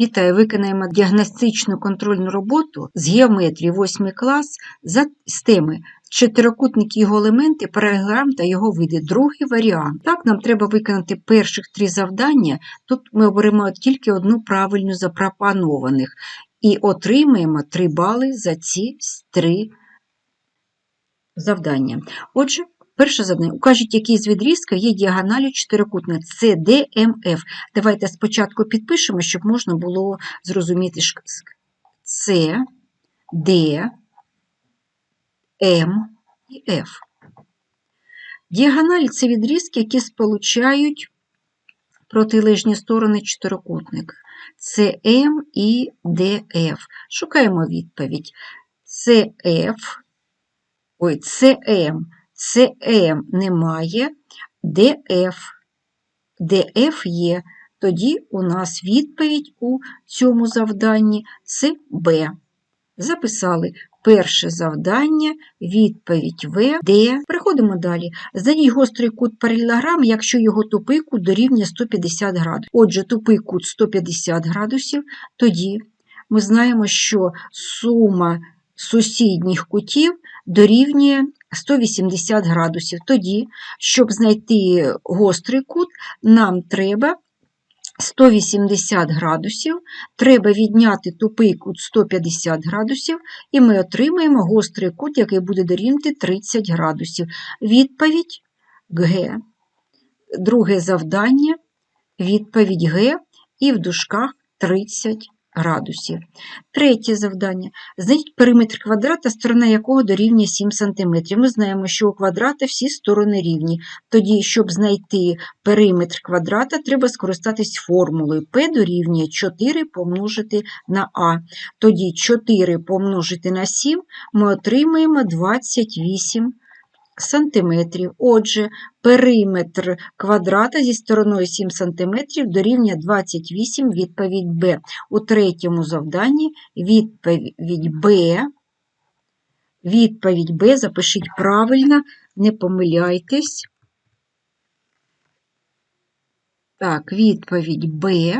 Вітаю, виконаємо діагностичну контрольну роботу з геометрії 8 клас за з теми чотирикутник його елементи, паралелограм та його види. Другий варіант. Так, нам треба виконати перших три завдання. Тут ми оберемо тільки одну правильну запропонованих і отримаємо 3 бали за ці три завдання. Отже, Перше завдання. Укажіть, який з відрізка є діагоналю чотирикутника CDMF. Давайте спочатку підпишемо, щоб можна було зрозуміти С, Д, М і F. Діагоналі це відрізки, які сполучають протилежні сторони чотирикутника. М і ДФ. Шукаємо відповідь. CF, ой, CM CM немає, DF. DF є. Тоді у нас відповідь у цьому завданні це Б. Записали перше завдання, відповідь В, Д. Переходимо далі. Знайдіть гострий кут паралелограм, якщо його тупий кут дорівнює 150 градусів. Отже, тупий кут 150 градусів, тоді ми знаємо, що сума сусідніх кутів дорівнює 180 градусів. Тоді, щоб знайти гострий кут, нам треба 180 градусів, треба відняти тупий кут 150 градусів, і ми отримаємо гострий кут, який буде дорівнювати 30 градусів. Відповідь Г. Друге завдання, відповідь Г, і в дужках 30 градусів. Третє завдання. Знайдіть периметр квадрата, сторона якого дорівнює 7 см. Ми знаємо, що у квадрата всі сторони рівні. Тоді, щоб знайти периметр квадрата, треба скористатись формулою P дорівнює 4 помножити на А. Тоді 4 помножити на 7 ми отримаємо 28 сантиметрів. Отже, периметр квадрата зі стороною 7 см дорівнює 28 відповідь Б. У третьому завданні відповідь Б. Відповідь Б запишіть правильно, не помиляйтесь. Так, відповідь Б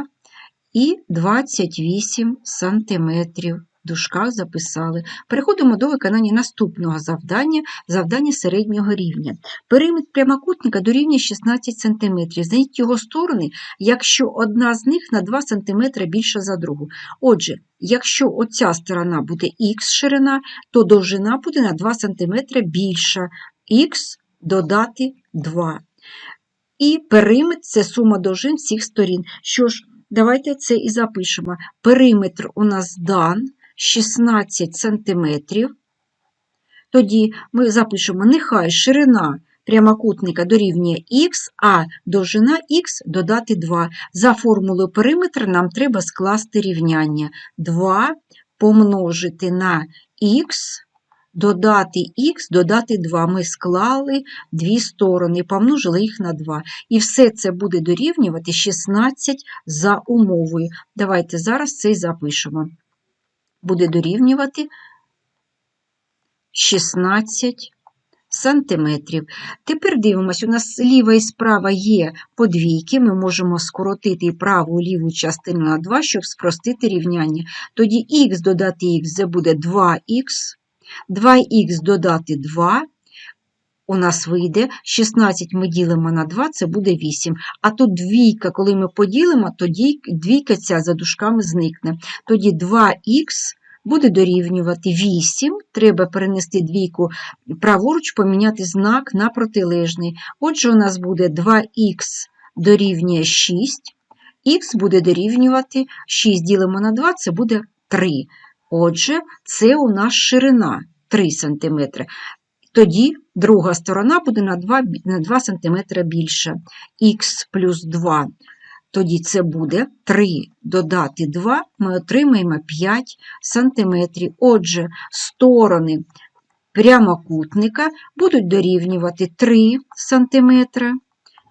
і 28 сантиметрів дужках записали. Переходимо до виконання наступного завдання, завдання середнього рівня. Периметр прямокутника дорівнює 16 см. Знайдіть його сторони, якщо одна з них на 2 см більша за другу. Отже, якщо оця сторона буде х ширина, то довжина буде на 2 см більша. Х додати 2. І периметр це сума довжин всіх сторін. Що ж, давайте це і запишемо. Периметр у нас дан. 16 см. Тоді ми запишемо, нехай ширина прямокутника дорівнює х, а довжина х додати 2. За формулою периметра нам треба скласти рівняння 2 помножити на х, додати х, додати 2. Ми склали дві сторони, помножили їх на 2. І все це буде дорівнювати 16 за умовою. Давайте зараз це і запишемо буде дорівнювати 16 сантиметрів. Тепер дивимося, у нас ліва і справа є подвійки, ми можемо скоротити праву і ліву частину на 2, щоб спростити рівняння. Тоді х додати х це буде 2х, 2х додати 2. У нас вийде 16 ми ділимо на 2, це буде 8. А тут двійка, коли ми поділимо, тоді двійка ця за дужками зникне. Тоді 2х буде дорівнювати 8, треба перенести двійку праворуч, поміняти знак на протилежний. Отже, у нас буде 2х дорівнює 6, х буде дорівнювати 6 ділимо на 2, це буде 3. Отже, це у нас ширина 3 см. Тоді друга сторона буде на 2 на 2 см більша. Х плюс 2 тоді це буде 3 додати 2, ми отримаємо 5 см. Отже, сторони прямокутника будуть дорівнювати 3 см,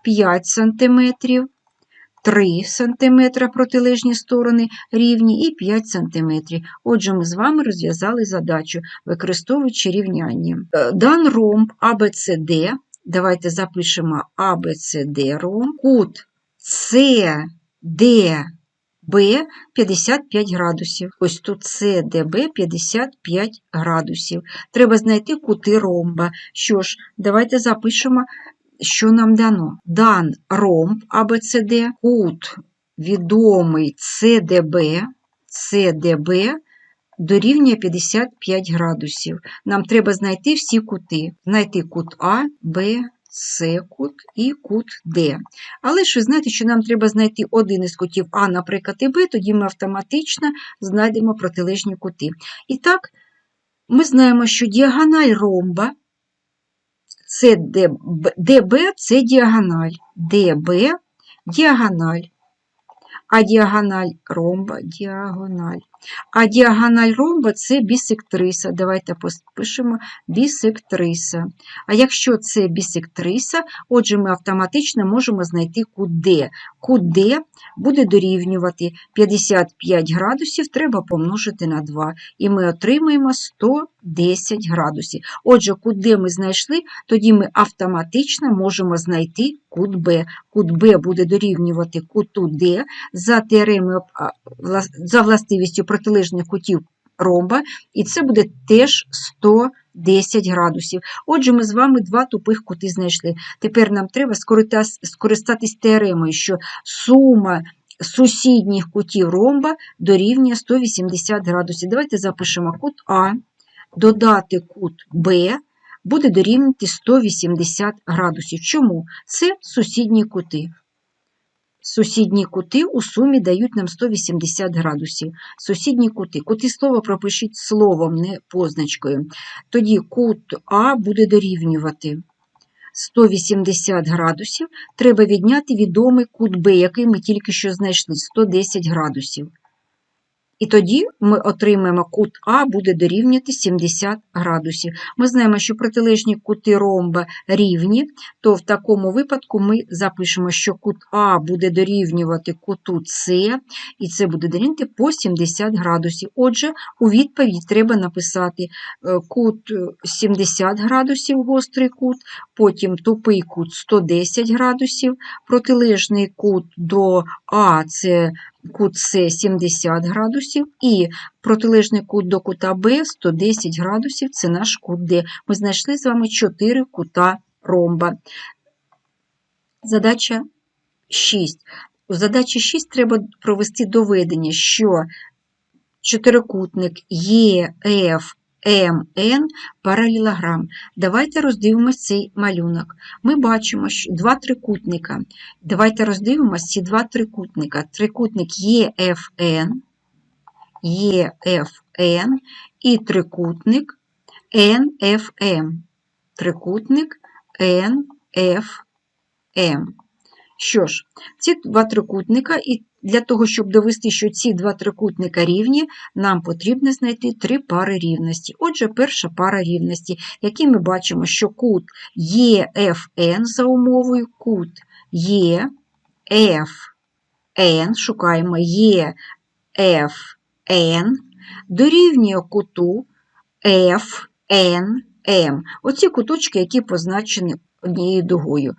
5 см, 3 см протилежні сторони рівні і 5 см. Отже, ми з вами розв'язали задачу, використовуючи рівняння. Е, дан ромб ABCD, давайте запишемо ABCD ромб, кут Д, 55 градусів. Ось тут СДБ 55 градусів. Треба знайти кути ромба. Що ж, давайте запишемо, що нам дано. Дан ромб АБЦД, кут відомий СДБ, СДБ дорівнює 55 градусів. Нам треба знайти всі кути. Знайти кут А, Б, С кут і кут Д. Але ж ви знаєте, що нам треба знайти один із кутів А, наприклад, і Б, тоді ми автоматично знайдемо протилежні кути. І так, ми знаємо, що діагональ ромба це ДБ, це діагональ. ДБ діагональ. А діагональ ромба діагональ. А діагональ ромба це бісектриса. Давайте пишемо бісектриса. А якщо це бісектриса, отже, ми автоматично можемо знайти кут Д. Буде дорівнювати 55 градусів, треба помножити на 2. І ми отримаємо 110 градусів. Отже, кут Д ми знайшли, тоді ми автоматично можемо знайти кут Б. Кут Б буде дорівнювати куту Д за теоремою за властивістю протилежних кутів ромба, і це буде теж 110 градусів. Отже, ми з вами два тупих кути знайшли. Тепер нам треба скористатись теоремою, що сума сусідніх кутів ромба дорівнює 180 градусів. Давайте запишемо кут А, додати кут Б. Буде дорівнювати 180 градусів. Чому? Це сусідні кути. Сусідні кути у сумі дають нам 180 градусів. Сусідні кути. Кути слова пропишіть словом, не позначкою. Тоді кут А буде дорівнювати 180 градусів. Треба відняти відомий кут Б, який ми тільки що знайшли 110 градусів. І тоді ми отримаємо кут А буде дорівнювати 70 градусів. Ми знаємо, що протилежні кути ромба рівні, то в такому випадку ми запишемо, що кут А буде дорівнювати куту С, і це буде дорівнювати по 70 градусів. Отже, у відповідь треба написати е, кут 70 градусів гострий кут, потім тупий кут 110 градусів, протилежний кут до А це кут С 70 градусів, і протилежний кут до кута Б 110 градусів це наш кут Д. Ми знайшли з вами 4 кута ромба. Задача 6. У задачі 6 треба провести доведення, що чотирикутник ЕФ МН паралелограм. Давайте роздивимося цей малюнок. Ми бачимо що два трикутника. Давайте роздивимося ці два трикутника. Трикутник ЕФН, ЕФН і трикутник НФМ. Трикутник НФМ. Що ж, ці два трикутника і для того, щоб довести, що ці два трикутника рівні, нам потрібно знайти три пари рівності. Отже, перша пара рівності, які ми бачимо, що кут ЄФН за умовою кут ЄФН, шукаємо ЄФН, дорівнює куту FNM. Оці куточки, які позначені однією дугою.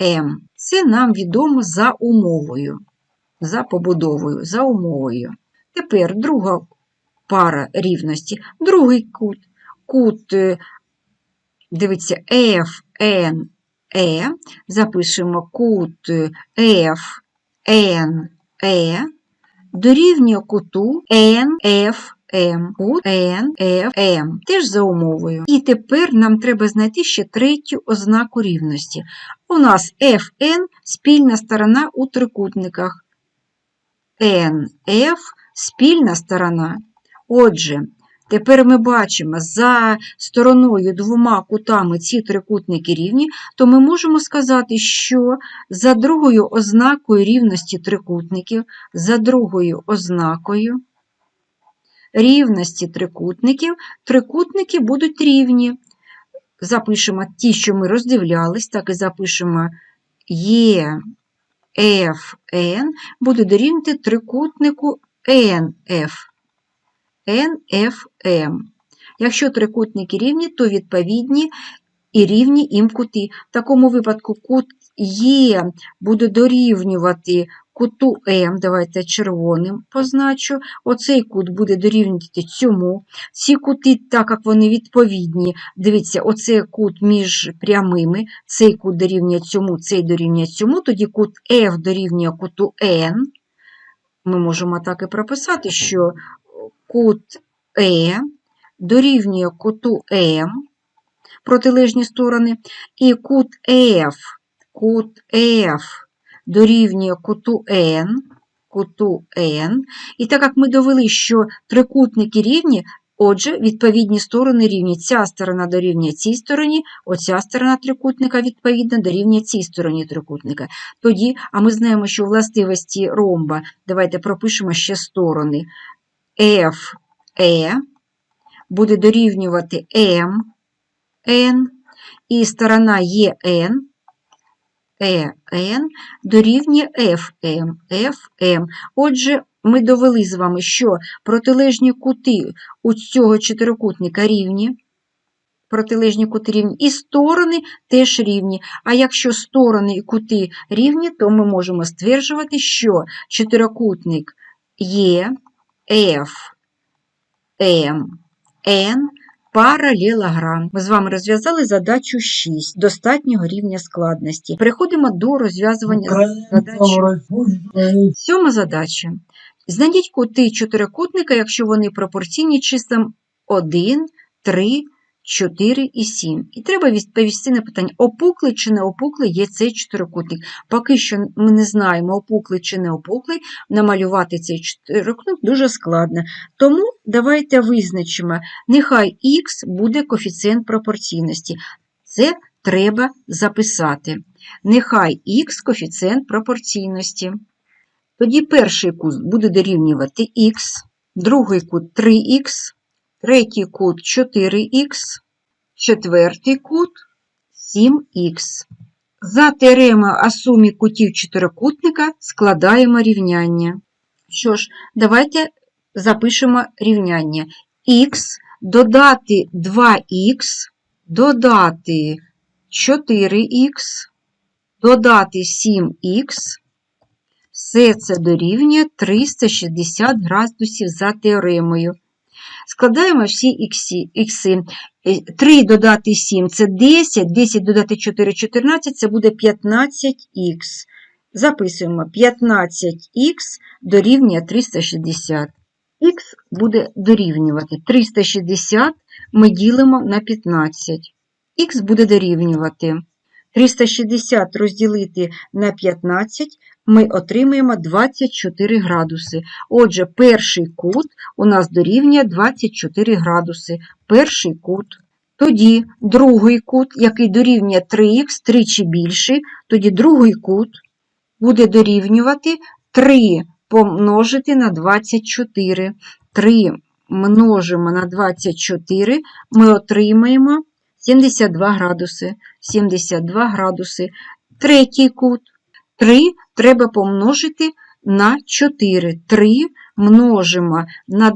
FNM. Це нам відомо за умовою, за побудовою, за умовою. Тепер друга пара рівності, другий кут. Кут, е, дивіться, FNE, запишемо кут FNE дорівнює куту NF. М, кут Н, Ф, М, теж за умовою. І тепер нам треба знайти ще третю ознаку рівності. У нас Fn спільна сторона у трикутниках. NF спільна сторона. Отже, тепер ми бачимо за стороною двома кутами ці трикутники рівні, то ми можемо сказати, що за другою ознакою рівності трикутників, за другою ознакою рівності трикутників, трикутники будуть рівні. Запишемо ті, що ми роздивлялись, так і запишемо Е, Ф, Н, буде дорівнювати трикутнику НФ, НФМ. Якщо трикутники рівні, то відповідні і рівні їм кути. В такому випадку кут Є буде дорівнювати куту М, давайте червоним позначу. Оцей кут буде дорівнювати цьому. Ці кути, так як вони відповідні, дивіться, оцей кут між прямими, цей кут дорівнює цьому, цей дорівнює цьому, тоді кут F дорівнює куту N. Ми можемо так і прописати, що кут Е дорівнює куту М, протилежні сторони, і кут F, кут F дорівнює куту N, куту N. І так як ми довели, що трикутники рівні, отже, відповідні сторони рівні. Ця сторона дорівнює цій стороні, оця сторона трикутника відповідно дорівнює цій стороні трикутника. Тоді, а ми знаємо, що властивості ромба, давайте пропишемо ще сторони. FE буде дорівнювати M, N, і сторона EN, EN дорівнює FM, FM. Отже, ми довели з вами, що протилежні кути у цього чотирикутника рівні, протилежні кути рівні, і сторони теж рівні. А якщо сторони і кути рівні, то ми можемо стверджувати, що чотирикутник Є, F, М, паралелограм. Ми з вами розв'язали задачу 6 достатнього рівня складності. Переходимо до розв'язування задачі. Сьома задача. Знайдіть кути чотирикутника, якщо вони пропорційні числам 1, 3, 4 і 7. І треба відповісти на питання, опуклий чи не опуклий є цей чотирикутник. Поки що ми не знаємо, опуклий чи не опуклий, намалювати цей чотирикутник дуже складно. Тому давайте визначимо, нехай х буде коефіцієнт пропорційності. Це треба записати. Нехай х коефіцієнт пропорційності. Тоді перший кут буде дорівнювати х, другий кут 3х, третій кут 4х, четвертий кут 7х. За теоремою о сумі кутів чотирикутника складаємо рівняння. Що ж, давайте запишемо рівняння. х додати 2х, додати 4х, додати 7х. Все це дорівнює 360 градусів за теоремою. Складаємо всі ікси. ікси. 3 додати 7 це 10, 10 додати 4 14 це буде 15х. Записуємо 15х дорівнює 360. Х буде дорівнювати 360 ми ділимо на 15. Х буде дорівнювати 360 розділити на 15, ми отримаємо 24 градуси. Отже, перший кут у нас дорівнює 24 градуси. Перший кут. Тоді другий кут, який дорівнює 3х, тричі більший, тоді другий кут буде дорівнювати 3 помножити на 24. 3 множимо на 24, ми отримаємо 72 градуси. 72 градуси. Третій кут. 3 треба помножити на 4. 3 множимо на.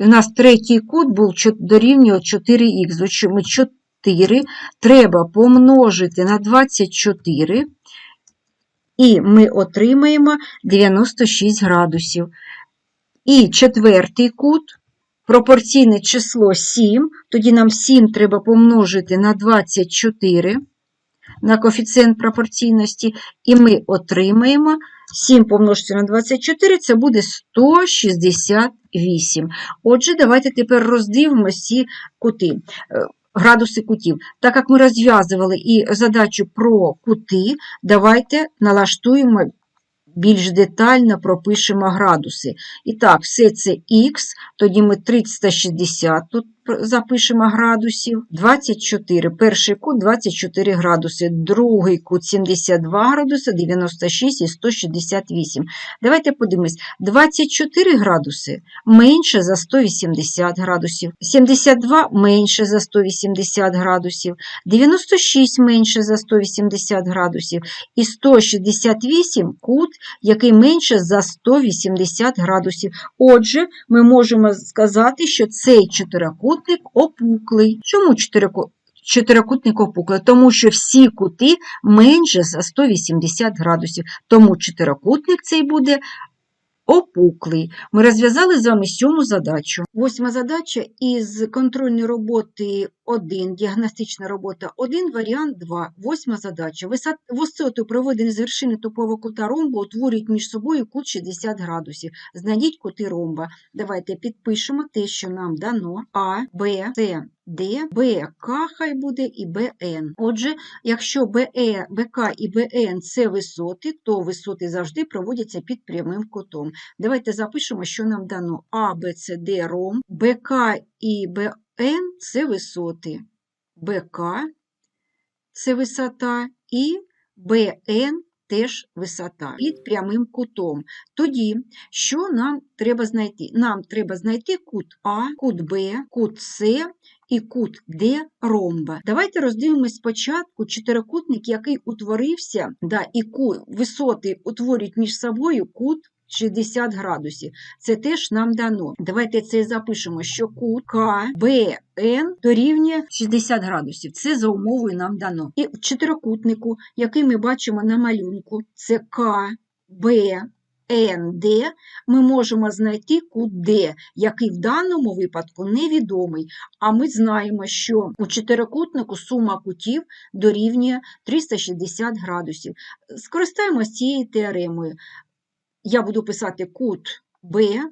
У нас третій кут був дорівнює 4х. Отже, 4 треба помножити на 24, і ми отримаємо 96 градусів. І четвертий кут пропорційне число 7, тоді нам 7 треба помножити на 24 на коефіцієнт пропорційності, і ми отримаємо 7 помножити на 24, це буде 168. Отже, давайте тепер роздивимося ці кути, градуси кутів. Так як ми розв'язували і задачу про кути, давайте налаштуємо більш детально пропишемо градуси. І так, все це х, тоді ми 360 тут запишемо градусів, 24, перший кут 24 градуси, другий кут 72 градуси, 96 і 168. Давайте подивимось, 24 градуси менше за 180 градусів, 72 менше за 180 градусів, 96 менше за 180 градусів. І 168 кут, який менше за 180 градусів. Отже, ми можемо сказати, що цей чотирикутник опуклий. Чому чотирикутник опуклий, тому що всі кути менше за 180 градусів. Тому чотирикутник цей буде опуклий. Ми розв'язали з вами сьому задачу. Восьма задача із контрольної роботи 1, діагностична робота 1, варіант 2. Восьма задача. Висот- Висоти, проведені з вершини топового кута ромба, утворюють між собою кут 60 градусів. Знайдіть кути ромба. Давайте підпишемо те, що нам дано. А, Б, С, Д, Б, К хай буде і БН. Отже, якщо БЕ, БК і БН – це висоти, то висоти завжди проводяться під прямим кутом. Давайте запишемо, що нам дано А, Б, С, Д, ром, БК і БН – це висоти. БК – це висота, і БН – теж висота під прямим кутом. Тоді, що нам треба знайти? Нам треба знайти кут А, кут Б, кут С і кут Д ромба. Давайте роздивимось спочатку чотирикутник, який утворився, да, і висоти утворюють між собою кут 60 градусів. Це теж нам дано. Давайте це запишемо, що кут КБН дорівнює 60 градусів. Це за умовою нам дано. І в чотирикутнику, який ми бачимо на малюнку, це КБНД, ми можемо знайти кут Д, який в даному випадку невідомий. А ми знаємо, що у чотирикутнику сума кутів дорівнює 360 градусів. Скористаємося цією теоремою. Я буду писати кут Б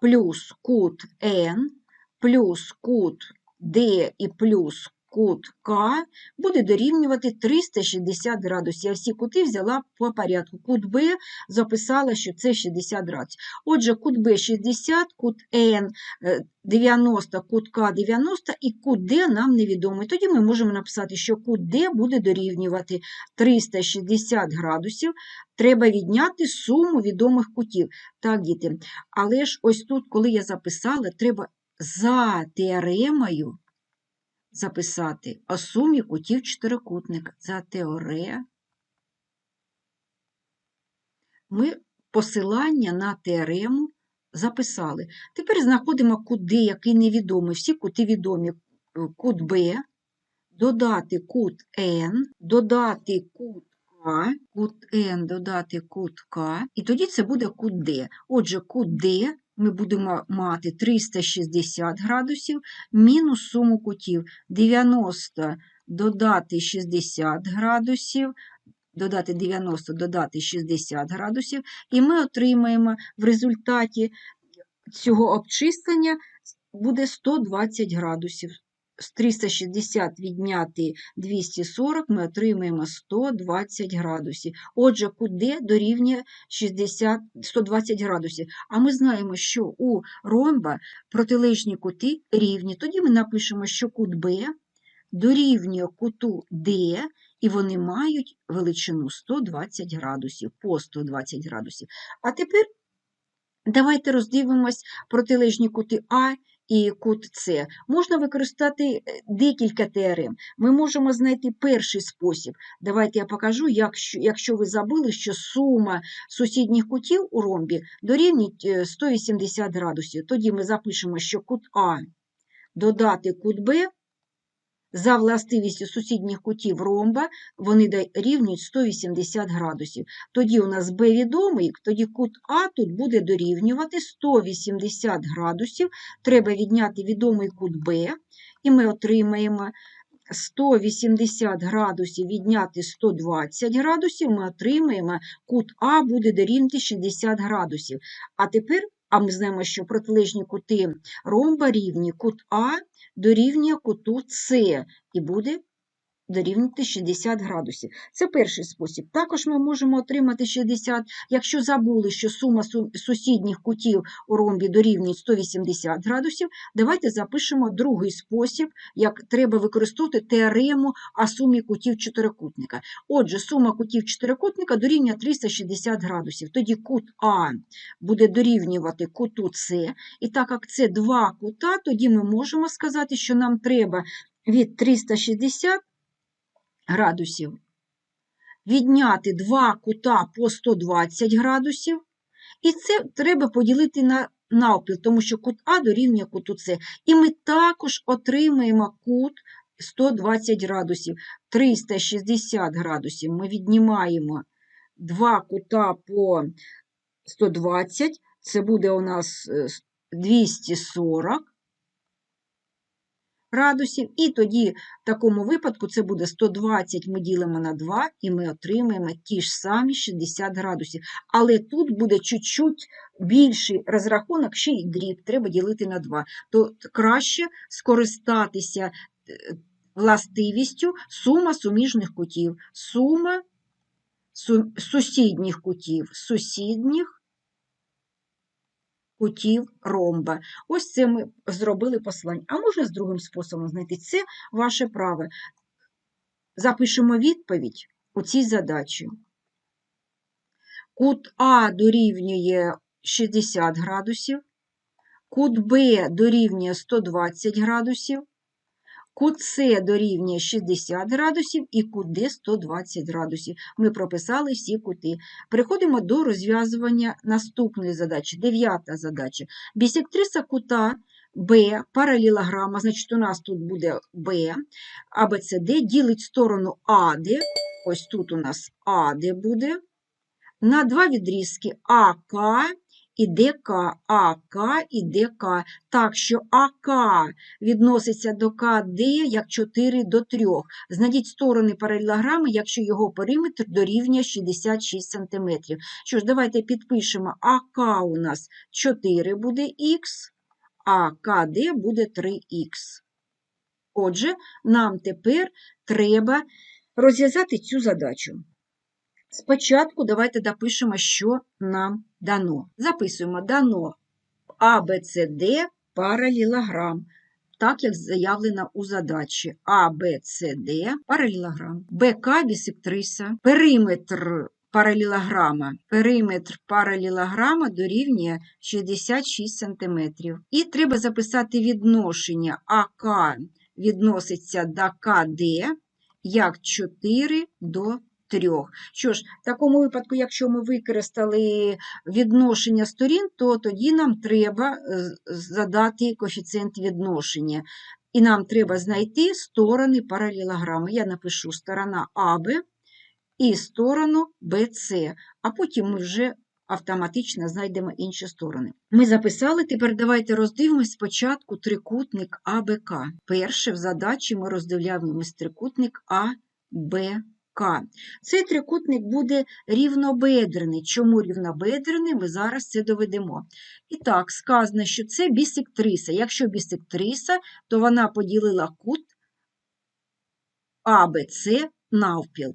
плюс кут Н плюс кут Д і плюс кут К буде дорівнювати 360 градусів. Я всі кути взяла по порядку. Кут Б записала, що це 60 градусів. Отже, кут Б 60, кут Н е, 90, кут К 90 і кут Д нам невідомий. Тоді ми можемо написати, що кут Д буде дорівнювати 360 градусів. Треба відняти суму відомих кутів. Так, діти. Але ж ось тут, коли я записала, треба за теоремою записати о сумі кутів чотирикутника. За теоре ми посилання на теорему записали. Тепер знаходимо кут Д, який невідомий. Всі кути відомі. Кут Б, додати кут Н, додати кут К, кут Н додати кут К, і тоді це буде кут Д. Отже, кут Д ми будемо мати 360 градусів мінус суму кутів 90 додати 60 градусів, додати 90, додати 60 градусів, і ми отримаємо в результаті цього обчислення буде 120 градусів. З 360 відняти 240, ми отримаємо 120 градусів. Отже, кут Д дорівнює 60, 120 градусів. А ми знаємо, що у ромба протилежні кути рівні. Тоді ми напишемо, що кут Б дорівнює куту Д, і вони мають величину 120 градусів, по 120 градусів. А тепер давайте роздивимось протилежні кути А і кут С. Можна використати е, декілька теорем. Ми можемо знайти перший спосіб. Давайте я покажу, якщо, якщо ви забули, що сума сусідніх кутів у ромбі дорівнює е, 180 градусів. Тоді ми запишемо, що кут А додати кут Б за властивістю сусідніх кутів ромба вони дорівнюють 180 градусів. Тоді у нас b відомий, тоді кут А тут буде дорівнювати 180 градусів. Треба відняти відомий кут Б, і ми отримаємо 180 градусів відняти 120 градусів, ми отримаємо кут А буде дорівнювати 60 градусів. А тепер, а ми знаємо, що протилежні кути ромба рівні, кут А дорівнює куту С і буде дорівнювати 60 градусів. Це перший спосіб. Також ми можемо отримати 60, якщо забули, що сума сусідніх кутів у ромбі дорівнює 180 градусів, давайте запишемо другий спосіб, як треба використовувати теорему о сумі кутів чотирикутника. Отже, сума кутів чотирикутника дорівнює 360 градусів. Тоді кут А буде дорівнювати куту С, і так як це два кута, тоді ми можемо сказати, що нам треба від 360 градусів. Відняти два кута по 120 градусів, і це треба поділити на навпіл, тому що кут А дорівнює куту С. І ми також отримаємо кут 120 градусів. 360 градусів. Ми віднімаємо два кута по 120, це буде у нас е, 240 градусів. І тоді в такому випадку це буде 120 ми ділимо на 2 і ми отримаємо ті ж самі 60 градусів. Але тут буде чуть-чуть більший розрахунок, ще й дріб, треба ділити на 2. То краще скористатися е, властивістю сума суміжних кутів. Сума сусідніх кутів, сусідніх кутів ромба. Ось це ми зробили послання. А можна з другим способом знайти? Це ваше право. Запишемо відповідь у цій задачі. Кут А дорівнює 60 градусів, кут Б дорівнює 120 градусів, кут С дорівнює 60 градусів і кут Д 120 градусів. Ми прописали всі кути. Переходимо до розв'язування наступної задачі. Дев'ята задача. Бісектриса кута Б паралелограма, значить у нас тут буде Б, АБЦД ділить сторону АД, ось тут у нас АД буде, на два відрізки АК і ДК, АК і ДК. Так що АК відноситься до КД як 4 до 3. Знайдіть сторони паралелограми, якщо його периметр дорівнює 66 см. Що ж, давайте підпишемо АК у нас 4 буде х, а КД буде 3х. Отже, нам тепер треба розв'язати цю задачу. Спочатку давайте допишемо, що нам дано. Записуємо дано ABCD паралелограм, так як заявлено у задачі ABCD паралелограм, БК бісектриса, периметр паралелограма. Периметр паралелограма дорівнює 66 см. І треба записати відношення АК відноситься до КД як 4 до 3. Що ж, в такому випадку, якщо ми використали відношення сторін, то тоді нам треба е, задати коефіцієнт відношення. І нам треба знайти сторони паралелограми. Я напишу сторона АБ і сторону БЦ, а потім ми вже автоматично знайдемо інші сторони. Ми записали, тепер давайте роздивимось спочатку трикутник АБК. Перше в задачі ми роздивляємось трикутник АБК. Цей трикутник буде рівнобедрений. Чому рівнобедрений, ми зараз це доведемо. І так, сказано, що це бісектриса. Якщо бісектриса, то вона поділила кут АБЦ навпіл.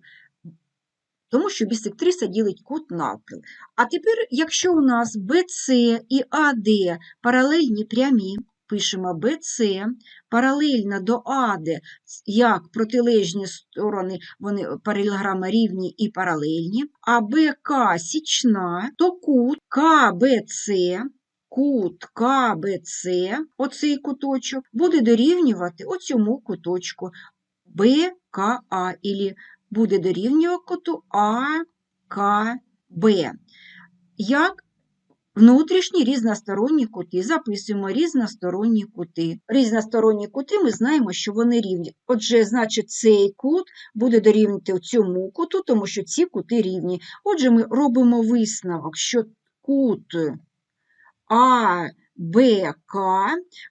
Тому що бісектриса ділить кут навпіл. А тепер, якщо у нас BC і AD паралельні прямі, пишемо BC паралельно до AD, як протилежні сторони, вони паралелограми рівні і паралельні, а БК січна, то кут КБЦ, кут КБЦ, оцей куточок, буде дорівнювати оцьому куточку БКА, ілі буде дорівнювати куту АКБ. Як внутрішні різносторонні кути. Записуємо різносторонні кути. Різносторонні кути ми знаємо, що вони рівні. Отже, значить, цей кут буде дорівнювати цьому куту, тому що ці кути рівні. Отже, ми робимо висновок, що кут АБК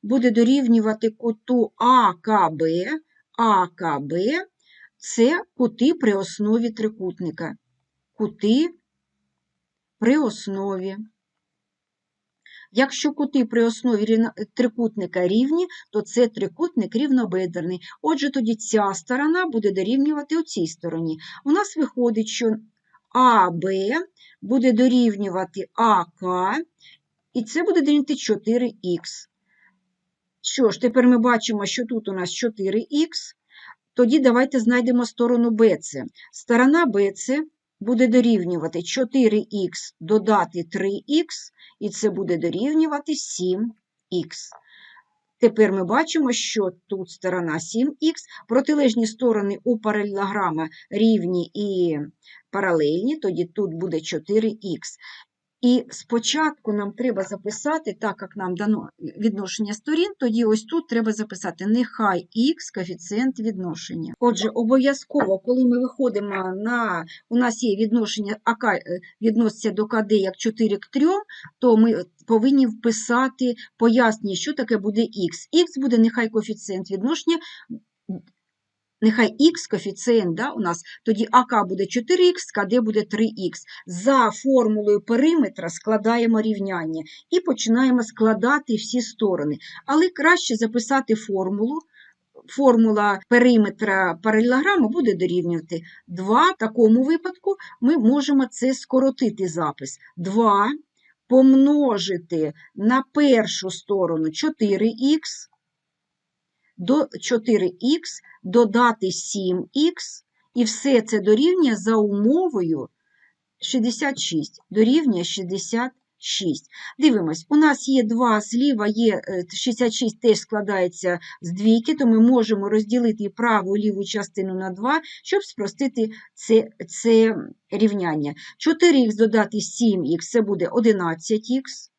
буде дорівнювати куту АКБ, АКБ це кути при основі трикутника. Кути при основі. Якщо кути при основі трикутника рівні, то це трикутник рівнобедерний. Отже, тоді ця сторона буде дорівнювати оцій стороні. У нас виходить, що АБ буде дорівнювати АК, і це буде дорівнювати 4х. Що ж, тепер ми бачимо, що тут у нас 4х. Тоді давайте знайдемо сторону BC. Сторона BC буде дорівнювати 4х додати 3х, і це буде дорівнювати 7х. Тепер ми бачимо, що тут сторона 7х, протилежні сторони у паралелограма рівні і паралельні, тоді тут буде 4х. І спочатку нам треба записати, так як нам дано відношення сторін, тоді ось тут треба записати нехай х коефіцієнт відношення. Отже, обов'язково, коли ми виходимо на, у нас є відношення АК е, відноситься до КД як 4 к 3, то ми повинні вписати пояснення, що таке буде х. Х буде нехай коефіцієнт відношення, нехай х коефіцієнт да, у нас, тоді АК буде 4х, КД буде 3х. За формулою периметра складаємо рівняння і починаємо складати всі сторони. Але краще записати формулу. Формула периметра паралелограму буде дорівнювати 2. В такому випадку ми можемо це скоротити запис. 2 помножити на першу сторону 4х, до 4х додати 7х, і все це дорівнює за умовою 66. Дорівнює 66. Дивимось, у нас є 2 зліва, є е, 66 теж складається з двійки, то ми можемо розділити праву і ліву частину на 2, щоб спростити це, це рівняння. 4х додати 7х це буде 11х.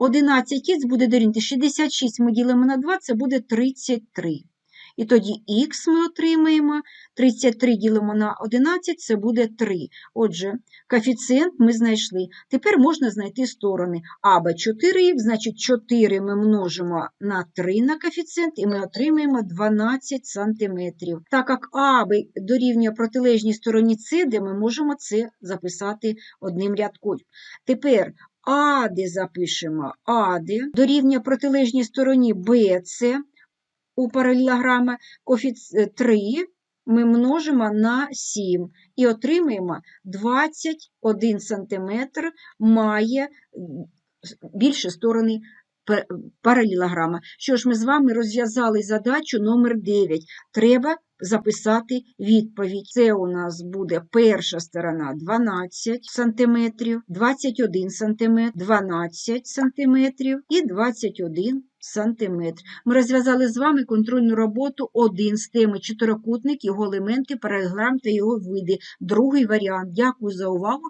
11х буде дорівнювати 66 ми ділимо на 2, це буде 33. І тоді х ми отримаємо, 33 ділимо на 11, це буде 3. Отже, коефіцієнт ми знайшли. Тепер можна знайти сторони. АБ 4х, значить 4 ми множимо на 3 на коефіцієнт, і ми отримаємо 12 см. Так як АБ дорівнює протилежній стороні СД, ми можемо це записати одним рядком. Тепер АД запишемо АД дорівнює протилежній стороні БЦ у паралелограма коефіці- 3 ми множимо на 7 і отримаємо 21 см має більше сторони паралелограма. Що ж, ми з вами розв'язали задачу номер 9. Треба записати відповідь. Це у нас буде перша сторона 12 см, 21 см, 12 см і 21 см. Ми розв'язали з вами контрольну роботу один з теми чотирикутник, його елементи, паралелограм та його види. Другий варіант. Дякую за увагу.